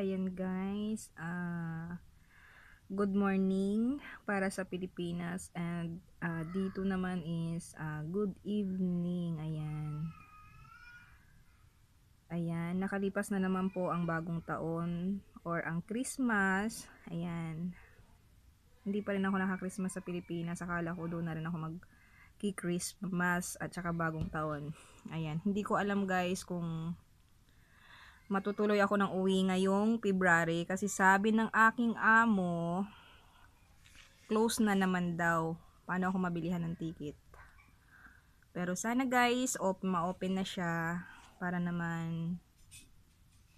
Ayan guys, ah good morning para sa Pilipinas and ah, dito naman is ah, good evening. Ayan. Ayan, nakalipas na naman po ang bagong taon or ang Christmas. Ayan. Hindi pa rin ako naka-Christmas sa Pilipinas. Akala ko doon na rin ako mag Christmas at saka bagong taon. Ayan, hindi ko alam guys kung matutuloy ako ng uwi ngayong February kasi sabi ng aking amo close na naman daw. Paano ako mabilihan ng ticket? Pero sana guys op ma-open na siya para naman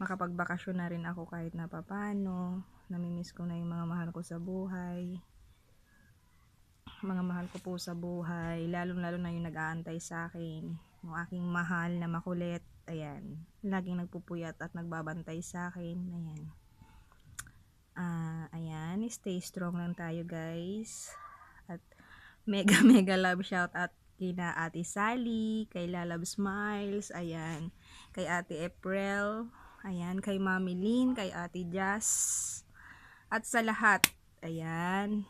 makapagbakasyon na rin ako kahit na papano. Namimiss ko na yung mga mahal ko sa buhay. Mga mahal ko po sa buhay lalong lalo na yung nag-aantay sa akin yung aking mahal na makulit ayan, laging nagpupuyat at nagbabantay sa akin, ayan. Ah, uh, ayan, stay strong lang tayo guys. At mega mega love shout out kina Ate Sally, kay Lalab Smiles, ayan, kay Ate April, ayan, kay Mami Lynn, kay Ate Jazz, at sa lahat, ayan,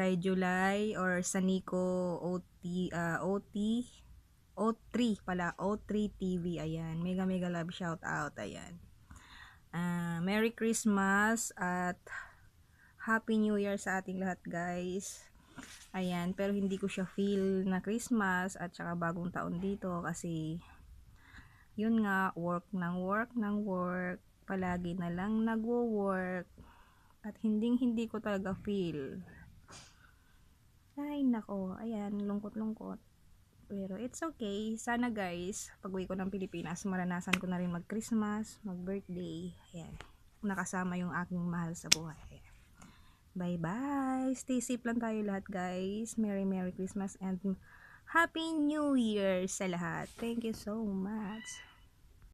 kay July or sa Nico OT, uh, OT, O3 pala, O3 TV, ayan. Mega mega love shout out, ayan. Uh, Merry Christmas at Happy New Year sa ating lahat guys. Ayan, pero hindi ko siya feel na Christmas at saka bagong taon dito kasi yun nga, work ng work ng work. Palagi na lang nagwo-work at hindi hindi ko talaga feel. Ay, nako, ayan, lungkot-lungkot. Pero it's okay. Sana guys, pag uwi ko ng Pilipinas, maranasan ko na rin mag-Christmas, mag-birthday. Ayan. Nakasama yung aking mahal sa buhay. Bye-bye. Stay safe lang tayo lahat guys. Merry Merry Christmas and Happy New Year sa lahat. Thank you so much.